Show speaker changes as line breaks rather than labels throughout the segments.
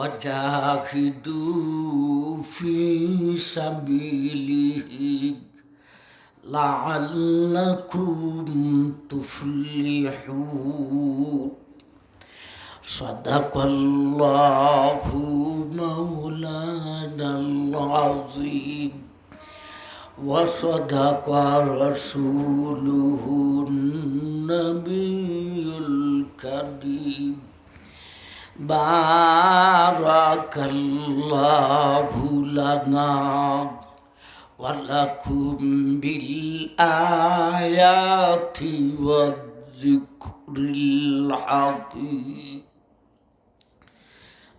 وجاهدوا في سبيله. لعلكم تفلحون. صدق الله مولانا العظيم. وصدق رسوله النبي الكريم. بارك الله لنا ولكم بالآيات والذكر الحكيم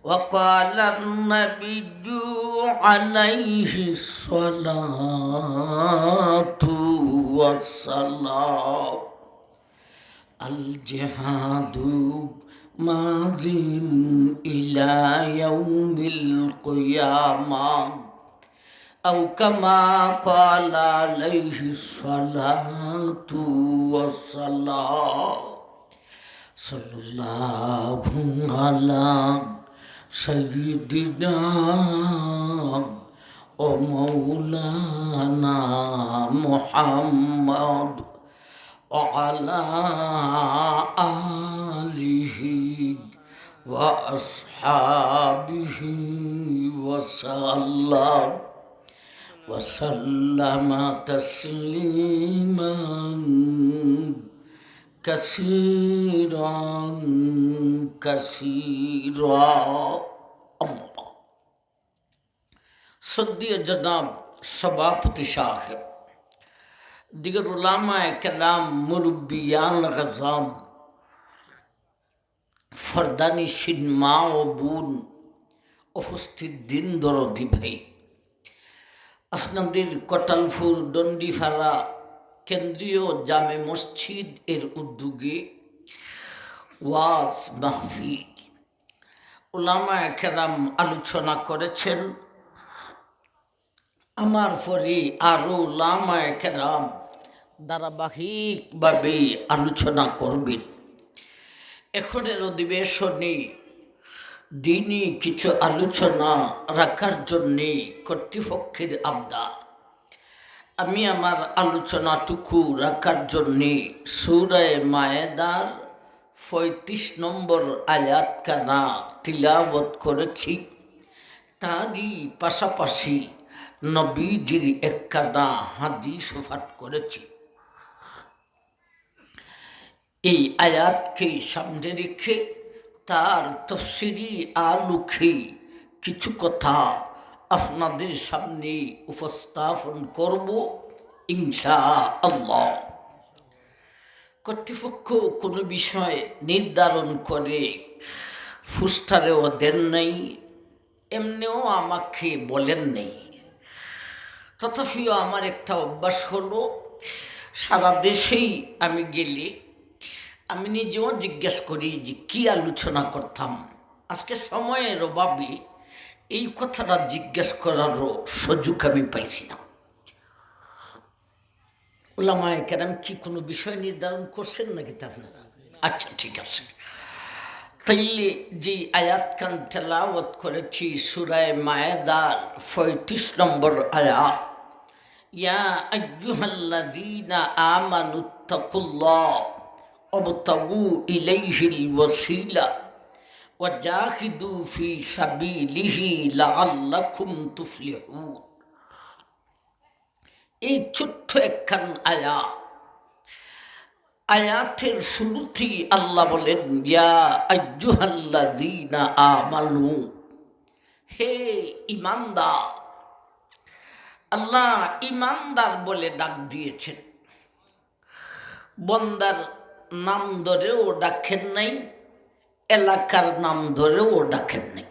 وقال النبي عليه الصلاة والسلام الجهاد ماض إلى يوم القيامة أو كما قال عليه الصلاة والسلام صلى الله على سيدنا ومولانا محمد وعلى آله وأصحابه وسلم وسلم تسليما كثيرا كثيرا أما صدی جناب سباپتی صاحب دیگر علماء کلام مربیان غزام ফরদানি cinema ও বুন, উপস্থিত দিন দরদি ভাই। আপনাদের কটালফুর দণ্ডিফাড়া কেন্দ্রীয় জামে মসজিদ এর উদ্যোগে ওয়াজ মাহফিল। ওলামা কেরাম আলোচনা করেছেন। আমার পরে আরও ওলামা কেরাম ধারাবাহিকভাবে আলোচনা করবেন। এখনের অধিবেশনে। দিনই কিছু আলোচনা রাখার জন্যে কর্তৃপক্ষের আবদার আমি আমার আলোচনাটুকু রাখার জন্যে সুরায় মায়েদার পঁয়ত্রিশ নম্বর আয়াত কানা তিলাবত করেছি। তারই পাশাপাশি নবীজির একখানা হাদিস পাঠ করেছি। এই আয়াতকে সামনে রেখে তার তফসিরি আলুখে কিছু কথা আপনাদের সামনে উপস্থাপন করব ইনশা আল্লাহ কর্তৃপক্ষ কোনো বিষয় নির্ধারণ করে ফুস্টারেও দেন নাই, এমনিও আমাকে বলেন নেই। তথাপিও আমার একটা অভ্যাস হলো, সারা দেশেই আমি গেলে আমি নিজেও জিজ্ঞেস করি যে কী আলোচনা করতাম? আজকে সময়ের অভাবে এই কথাটা জিজ্ঞেস করারও সুযোগ আমি পাইছি না। ওলামায় কেন কি কোনো বিষয় নির্ধারণ করছেন নাকি তা আপনারা? আচ্ছা ঠিক আছে। তাইলে যে আয়াত কান তেলাওয়াত করেছি, সুরায় মায়েদার পঁয়ত্রিশ নম্বর আয়াত, ইয়া আজ্জুহাল্লাযীনা আমানুত্তাকুল্লাহ অবতাগু ইলাইহিল ওয়াসিলা ওয়াজাহিদু ফি সাবিলিহি লাআল্লাকুম তুফলিহুন এই ছোট্ট একখান আয়া। আয়াতের শুরুতেই আল্লাহ বলেন, ইয়া আজ্জুহাল্লাযীনা আমানু। হে ইমানদার আল্লাহ ইমানদার বলে ডাক দিয়েছেন। বন্দার নাম ধরেও ডাকেন নাই, এলাকার নাম ধরেও ডাকেন নাই।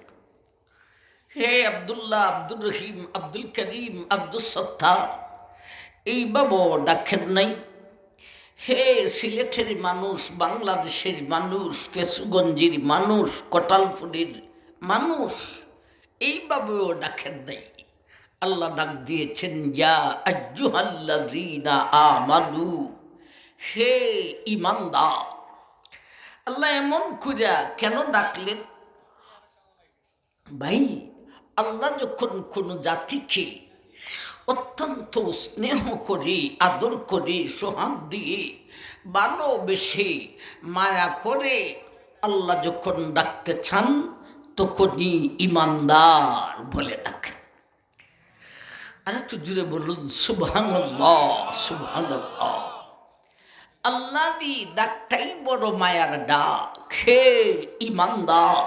হে আবদুল্লাহ, আব্দুর রহিম, আব্দুল করিম আব্দুল সত্তার এইভাবে ডাকেন নাই। হে সিলেটের মানুষ, বাংলাদেশের মানুষ পেশুগঞ্জের মানুষ, কটালপুরের মানুষ এইভাবেও ডাকেন নাই। আল্লাহ ডাক দিয়েছেন যা আজ্জুহাল্লাযীনা আমানু। হে ইমানদার, আল্লাহ এমন খুঁজা কেন ডাকলেন? ভাই, আল্লাহ যখন কোনো জাতিকে অত্যন্ত স্নেহ করে, আদর করে, সোহাগ দিয়ে ভালোবেসে, মায়া করে আল্লাহ যখন ডাকতে চান, তখনই ইমানদার বলে ডাকে আর একটু জুড়ে বলুন, সুবহানাল্লাহ সুবহানাল্লাহ। আল্লাহরই ডাকটাই বড় মায়ার ডাক, হে ইমানদার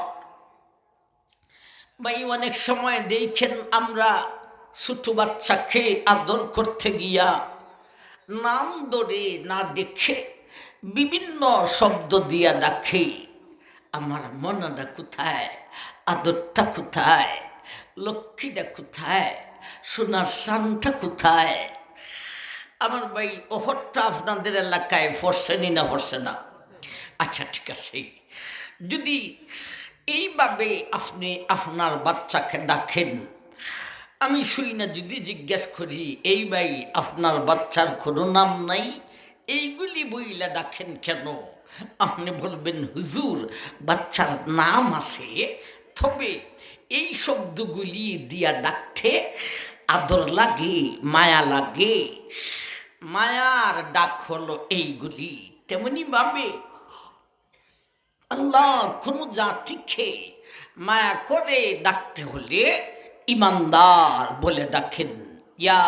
ভাই, অনেক সময় দেখেন আমরা ছোট বাচ্চাকে আদর করতে গিয়া নাম ধরে না দেখে বিভিন্ন শব্দ দিয়া ডাকে, আমার মনটা কোথায়? আদরটা কোথায়? লক্ষ্মীটা কোথায়? সোনার সানটা কোথায়? আমার ভাই ওহরটা আপনাদের এলাকায় ফরসেনি না ফরসে না? আচ্ছা ঠিক আছে। যদি এইভাবে আপনি আপনার বাচ্চাকে ডাকেন, আমি শুই না, যদি জিজ্ঞেস করি, এই ভাই, আপনার বাচ্চার কোনো নাম নাই? এইগুলি বইলা ডাকেন কেন? আপনি বলবেন, হুজুর, বাচ্চার নাম আছে। তবে এই শব্দগুলি দিয়া ডাকতে আদর লাগে, মায়া লাগে। মায়ার ডাক হলো এইগুলি। তেমনি ভাবে আল্লাহ কোন জাতিকে মায়া করে ডাকতে হলে ইমানদার বলে ডাকেন, ইয়া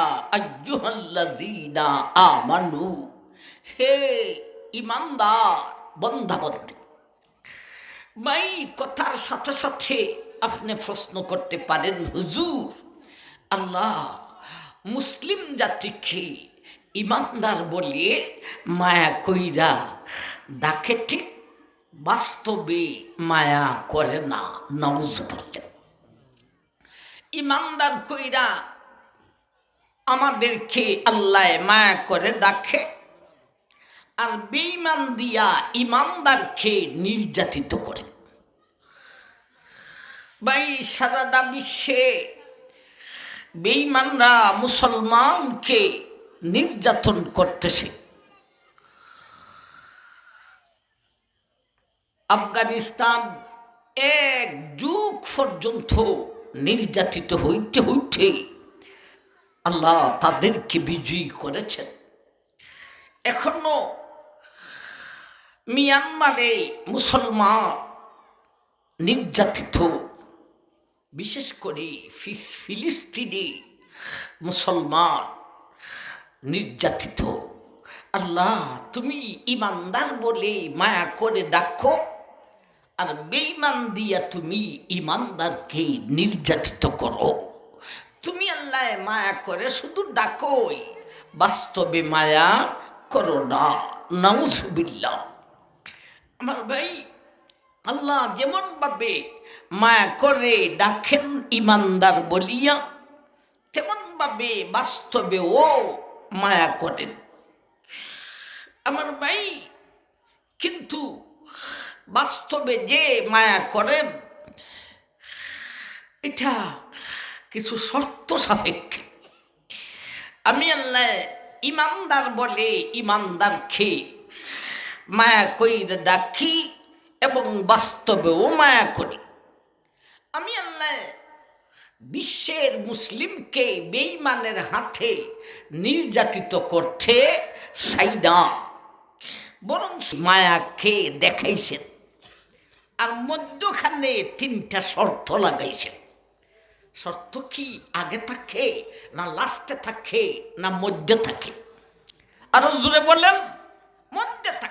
আমানু, হে ইমানদার বন্ধা বন্ধে মাই কথার সাথে সাথে আপনি প্রশ্ন করতে পারেন, হুজুর আল্লাহ, মুসলিম জাতিকে ইমানদার বলে মায়া কইরা ডাকে ঠিক বাস্তবে মায়া করে না নবজ বলতে। ইমানদার কইরা আমাদেরকে আল্লাহ মায়া করে ডাকে আর বেঈমান দিয়া ইমানদারকে নির্যাতিত করে। ভাই, সারাটা বিশ্বে বেঈমানরা মুসলমানকে নির্যাতন করতেছে। আফগানিস্তান এক যুগ পর্যন্ত নির্যাতিত হইতে হইতে আল্লাহ তাদেরকে বিজয়ী করেছেন। এখনও মিয়ানমারে মুসলমান নির্যাতিত বিশেষ করে ফিলিস্তিনি মুসলমান, নির্যাতিত। আল্লাহ, তুমি ইমানদার বলে মায়া করে ডাকো, আর বেইমান দিয়া তুমি ইমানদারকে নির্যাতিত করো। তুমি আল্লাহ মায়া করে শুধু ডাকোই, বাস্তবে মায়া করো না। নাউজুবিল্লা আমার ভাই আল্লাহ যেমন ভাবে মায়া করে ডাকেন ইমানদার বলিয়া, তেমন ভাবে বাস্তবে ও মায়া করেন। আমার ভাই কিন্তু বাস্তবে যে মায়া করেন, এটা কিছু শর্ত সাপেক্ষে। আমি আল্লাহ ইমানদার বলে ইমানদার খেয়ে মায়া কইরে ডাকি এবং বাস্তবেও মায়া করি আমি আল্লাহ বিশ্বের মুসলিমকে বেইমানের হাতে নির্যাতিত করতে সাইডা বরং মায়াকে দেখাইছেন আর মধ্যখানে তিনটা শর্ত লাগাইছেন। শর্ত কি, আগে থাকে না লাস্টে থাকে না মধ্যে থাকে? আরও জোরে বলেন, মধ্যে থাকে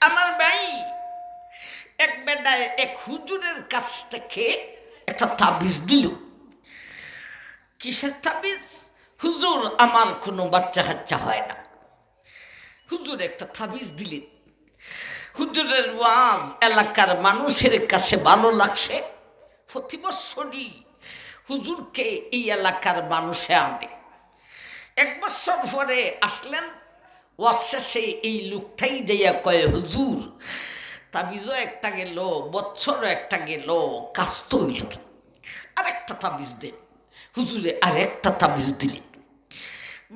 আমার ভাই, এক বেডায় এক হুজুরের কাছ থেকে একটা তাবিজ দিল। কিসের তাবিজ? হুজুর, আমার কোনো বাচ্চা কাচ্চা হয় না। হুজুর একটা তাবিজ দিলেন। হুজুরের ওয়াজ এলাকার মানুষের কাছে ভালো লাগছে। প্রতি হুজুরকে এই এলাকার মানুষে আনে। এক বছর পরে আসলেন ওয়াজ শেষে এই লোকটাই যাইয়া কয়ে, হুজুর, তাবিজও একটা গেল বছরও একটা গেল, কাজ তো হইল আর একটা তাবিজ দেন হুজুরে আর একটা তাবিজ দিলেন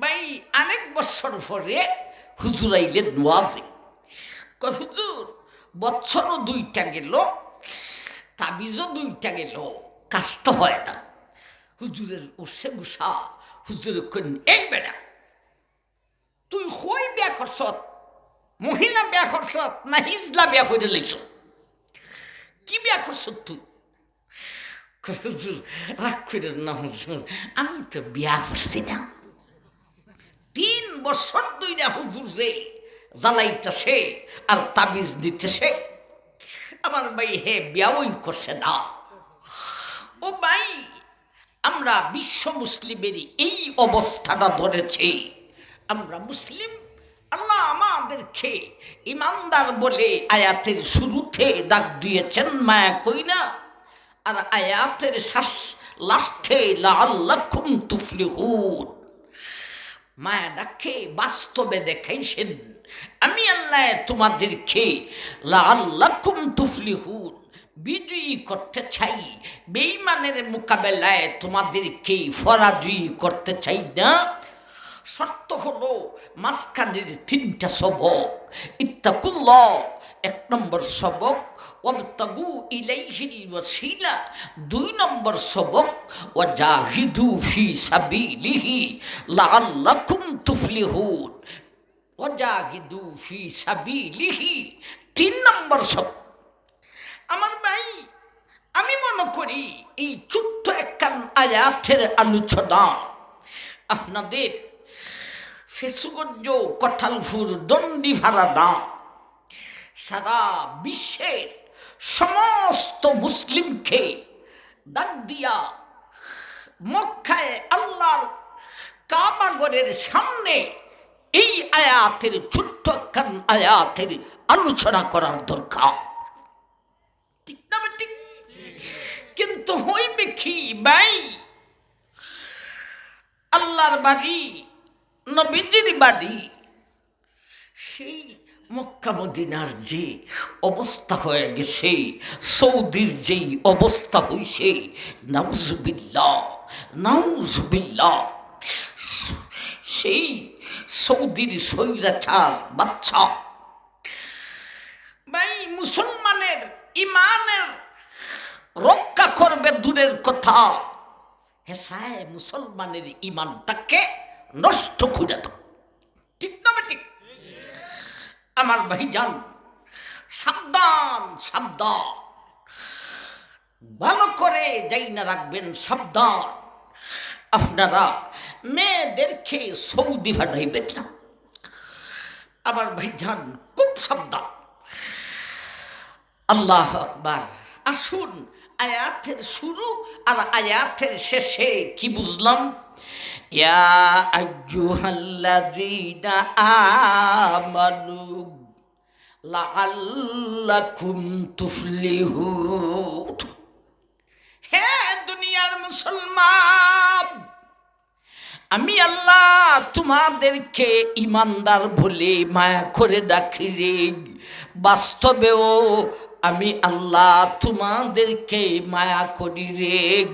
ভাই অনেক বছর পরে হুজুর আইলেন ওয়াজে। কয়, হুজুর বছরও দুইটা গেল, তাবিজও দুইটা গেল, কাজ তো হয় না। হুজুরের উসে গুসা, হুজুরের কইন এই বেটা তুই হই বিয়া করছত মহিলা বিয়া করছত না হিজলা বিয়া করে লইছ? কি বিয়া করছত তুই? হুজুর, রাগ করেন না হুজুর, আমি তো বিয়া করছি না। তিন বছর দুইটা হুজুর রে জ্বালাইতেছে আর তাবিজ দিতেছে। আমার ভাই হে বিয়াওই করছে না। ও ভাই, আমরা বিশ্ব মুসলিমের এই অবস্থাটা ধরেছি। আমরা মুসলিম, আল্লাহ আমাদেরকে ইমানদার বলে আয়াতের শুরুতে ডাক দিয়েছেন, মায়া কইনা আর আয়াতের শ্বাস লাস্টে লাল্লাকুম তুফলিহুন। মায়া ডাকে, বাস্তবে দেখাইছেন, আমি আল্লাহ তোমাদেরকে লাল্লাকুম তুফলিহুন, বিজয়ী করতে চাই বেইমানের মোকাবেলায় তোমাদেরকে ফরাজয়ী করতে চাই না? শর্ত হলো মাঝখানের তিনটা সবক। ইত্তাকুল্লাহ, এক নম্বর সবক, ওয়াবতাগু ইলাইহিল ওয়াসিলা, দুই নম্বর সবক, ওয়াজাহিদু ফি সাবিলিহি লাআল্লাকুম তুফলিহুন, ওয়াজাহিদু ফি সাবিলিহি, তিন নম্বর সবক আমার ভাই, আমি মনে করি এই ছোট্ট একখান আয়াতের আলোচনা আপনাদের ফেসুগঞ্জ কঠালফুর দণ্ডি ভাড়া না সারা বিশ্বের সমস্ত মুসলিমকে ডাক দিয়া মক্কায় আল্লাহর কাবাগরের সামনে এই আয়াতের ছোট্ট একখান আয়াতের আলোচনা করার দরকার। ঠিক না ঠিক কিন্তু হইবে কি ভাই? আল্লাহর বাড়ি নবীজির বাড়ি সেই মক্কা মদিনার যে অবস্থা হয়ে গেছে, সৌদির যেই অবস্থা হইছে নাউজুবিল্লা নাউজুবিল্লা সেই সৌদির সৈরাচার বাচ্চা ভাই মুসলমানের ইমানের রক্ষা করবে দূরের কথা। হেসায় মুসলমানের ইমানটাকে নষ্ট দাও ঠিক না ঠিক? আমার ভাই যান সাবধান সাবধান। ভালো করে যাই না রাখবেন, সাবধান। আপনারা মেয়েদেরকে সৌদি ফাটাইবেন না। আমার ভাই যান খুব সাবধান। আল্লাহ আকবার। আসুন, আয়াতের শুরু আর আয়াতের শেষে কি বুঝলাম? হে দুনিয়ার মুসলমান আমি আল্লাহ তোমাদেরকে ইমানদার বলে মায়া করে ডাকি রে। বাস্তবেও আমি আল্লাহ তোমাদেরকে মায়া করি রে।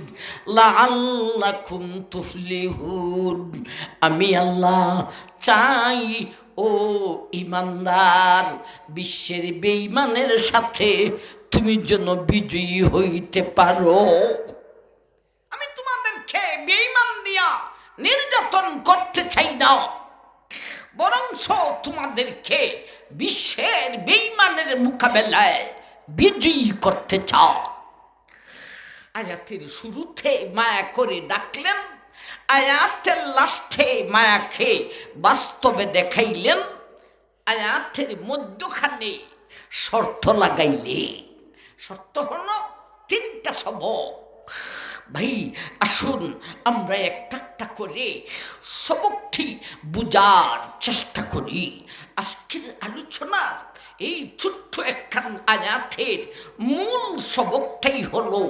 লাল্লাকুম তুফলিহুন। আমি আল্লাহ চাই, ও ইমানদার, বিশ্বের বেঈমানের সাথে তুমি যেন বিজয়ী হইতে পারো। আমি তোমাদেরকে বেঈমান দিয়া নির্যাতন করতে চাই না। বরঞ্চ তোমাদেরকে বিশ্বের বেঈমানের মোকাবেলায় বিজয়ী করতে চাও। আয়াতের শুরুতে মায়া করে ডাকলেন, আয়াতের লাস্টে মায়াকে বাস্তবে দেখাইলেন, আয়াতের মধ্যখানে শর্ত লাগাইলে শর্ত হলো তিনটা সবক। ভাই, আসুন, আমরা একটা একটা করে সবকটি বুঝার চেষ্টা করি। আজকের আলোচনার এই ছোট্ট একখান আয়াতের মূল সবকটাই হলো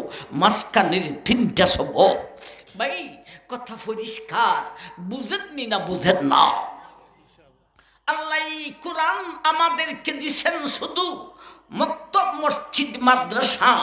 মাঝখানের তিনটা সবক। ভাই, কথা পরিষ্কার বুঝেননি না বুঝেন না? আল্লাহ কোরআন আমাদেরকে দিছেন শুধু মক্তব মসজিদ মাদ্রাসা।